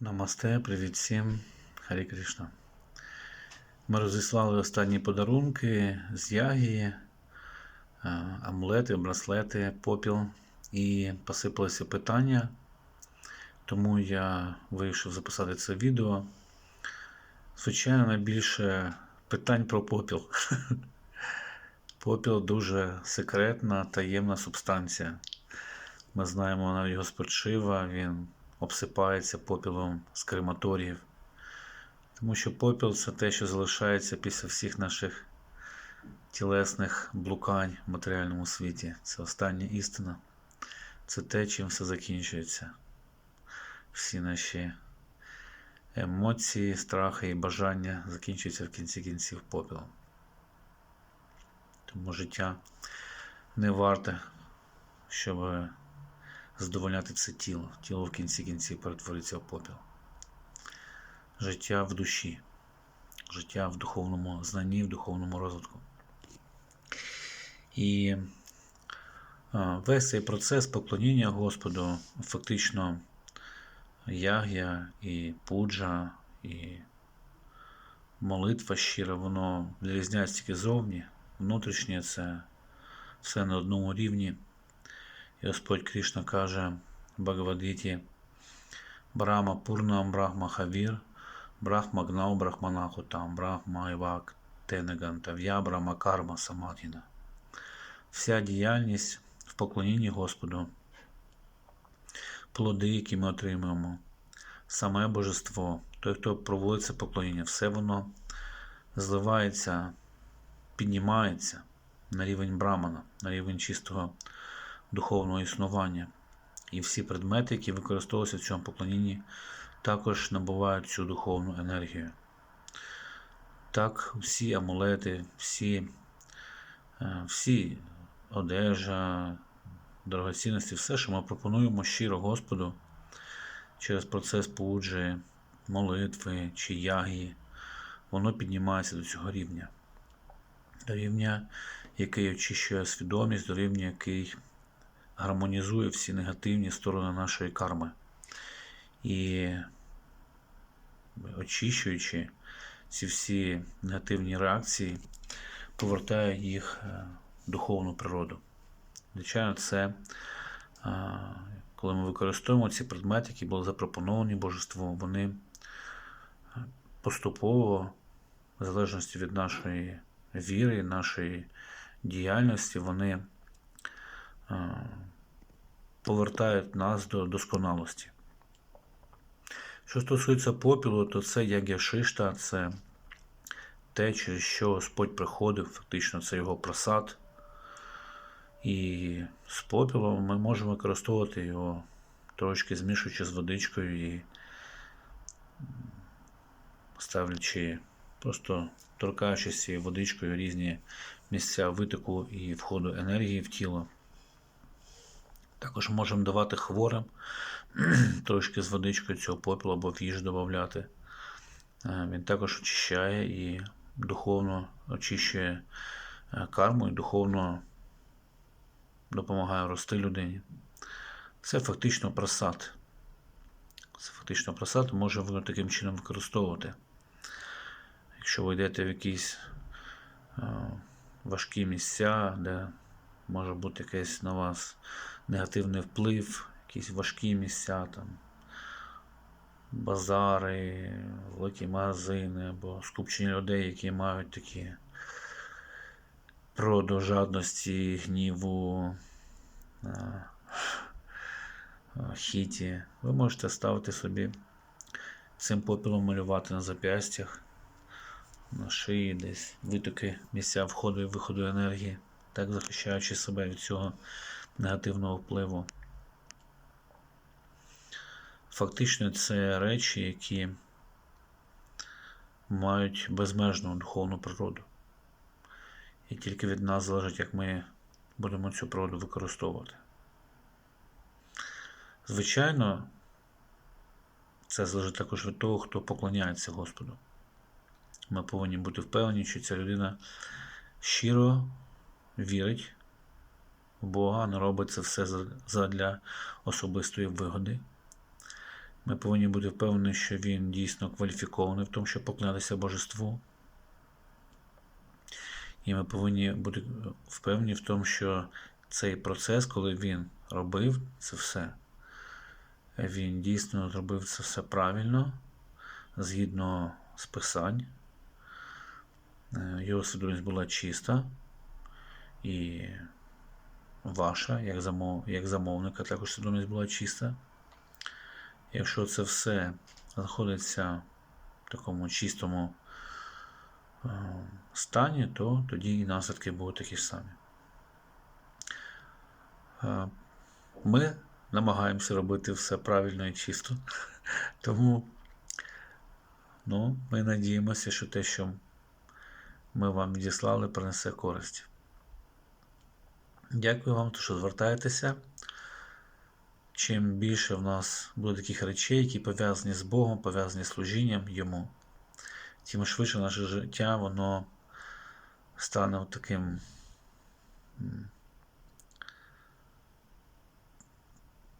Намасте, привіт всім, Харі Кришна. Ми розіслали останні подарунки з Ягії, е, амулети, браслети, попіл і посипалися питання. Тому я вирішив записати це відео. Звичайно, найбільше питань про попіл. Попіл дуже секретна, таємна субстанція. Ми знаємо навіть його спочива, він обсипається попілом з крематоріїв. Тому що попіл це те, що залишається після всіх наших тілесних блукань в матеріальному світі. Це остання істина. Це те, чим все закінчується. Всі наші емоції, страхи і бажання закінчуються в кінці кінців попілом. Тому життя не варте, щоб задовольняти це тіло. Тіло в кінці кінців перетвориться в попіл. Життя в душі, життя в духовному знанні, в духовному розвитку. І весь цей процес поклоніння Господу, фактично яг'я і пуджа, і молитва щира, воно відрізняється тільки зовні. Внутрішнє це все на одному рівні. І Господь Кришна каже в Бхагавадгіті Брахма Пурнам Брахма Хавір, Брахма Гнау Брахманаху там, Брахма Івак Тенеганта, В'я Брахма Карма Самадхіна. Вся діяльність в поклонінні Господу, плоди, які ми отримуємо, саме божество, той, хто проводить це поклоніння, все воно зливається, піднімається на рівень брамана, на рівень чистого духовного існування. І всі предмети, які використовуються в цьому поклонінні, також набувають цю духовну енергію. Так, всі амулети, всі, е, всі одежа, дорогоцінності, все, що ми пропонуємо щиро Господу через процес пуджі, молитви чи ягії, воно піднімається до цього рівня. До рівня, який очищує свідомість, до рівня, який гармонізує всі негативні сторони нашої карми. І очищуючи ці всі негативні реакції, повертає їх в духовну природу. Звичайно, це коли ми використовуємо ці предмети, які були запропоновані божеством, вони поступово, в залежності від нашої віри, нашої діяльності, вони повертають нас до досконалості. Що стосується попілу, то це як яг'яшишта, це те, через що Господь приходив, фактично це його просад. І з попілом ми можемо використовувати його трошки змішуючи з водичкою і ставлячи, просто торкаючись водичкою різні місця витоку і входу енергії в тіло. Також можемо давати хворим трошки з водичкою цього попілу або в їжу додати. Він також очищає і духовно очищує карму і духовно допомагає рости людині. Це фактично просад. Це фактично просад може воно таким чином використовувати. Якщо ви йдете в якісь важкі місця, де може бути якийсь на вас негативний вплив, якісь важкі місця, там, базари, великі магазини або скупчення людей, які мають такі природу жадності, гніву, хіті. Ви можете ставити собі цим попілом малювати на зап'ястях, на шиї, десь витоки місця входу і виходу енергії, так захищаючи себе від цього негативного впливу. Фактично, це речі, які мають безмежну духовну природу. І тільки від нас залежить, як ми будемо цю природу використовувати. Звичайно, це залежить також від того, хто поклоняється Господу. Ми повинні бути впевнені, що ця людина щиро вірить в Бога, не робить це все задля особистої вигоди. Ми повинні бути впевнені, що він дійсно кваліфікований в тому, щоб поклонятися божеству. І ми повинні бути впевнені в тому, що цей процес, коли він робив це все, він дійсно зробив це все правильно, згідно з писань. Е, Його свідомість була чиста і ваша, як, замов, як замовника, також свідомість була чиста. Якщо це все знаходиться в такому чистому е, стані, то тоді і наслідки будуть такі ж самі. Е, Ми намагаємося робити все правильно і чисто. Тому ну, ми надіємося, що те, що ми вам відіслали, принесе користь. Дякую вам, що звертаєтеся. Чим більше в нас буде таких речей, які пов'язані з Богом, пов'язані з служінням Йому, тим швидше наше життя воно стане таким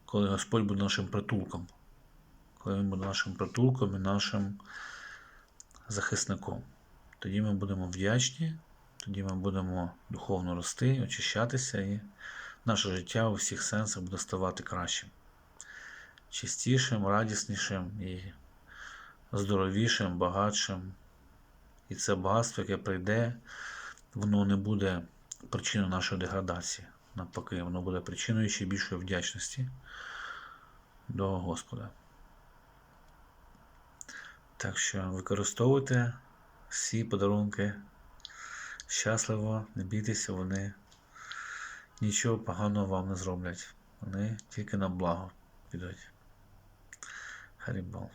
коли Господь буде нашим притулком, коли Він буде нашим притулком і нашим захисником. Тоді ми будемо вдячні, тоді ми будемо духовно рости, очищатися, і наше життя у всіх сенсах буде ставати кращим, чистішим, радіснішим і здоровішим, багатшим. І це багатство, яке прийде, воно не буде причиною нашої деградації. Навпаки, воно буде причиною ще більшої вдячності до Господа. Так що використовуйте всі подарунки щасливо, не бійтеся, вони нічого поганого вам не зроблять. Вони тільки на благо підуть. Харібал.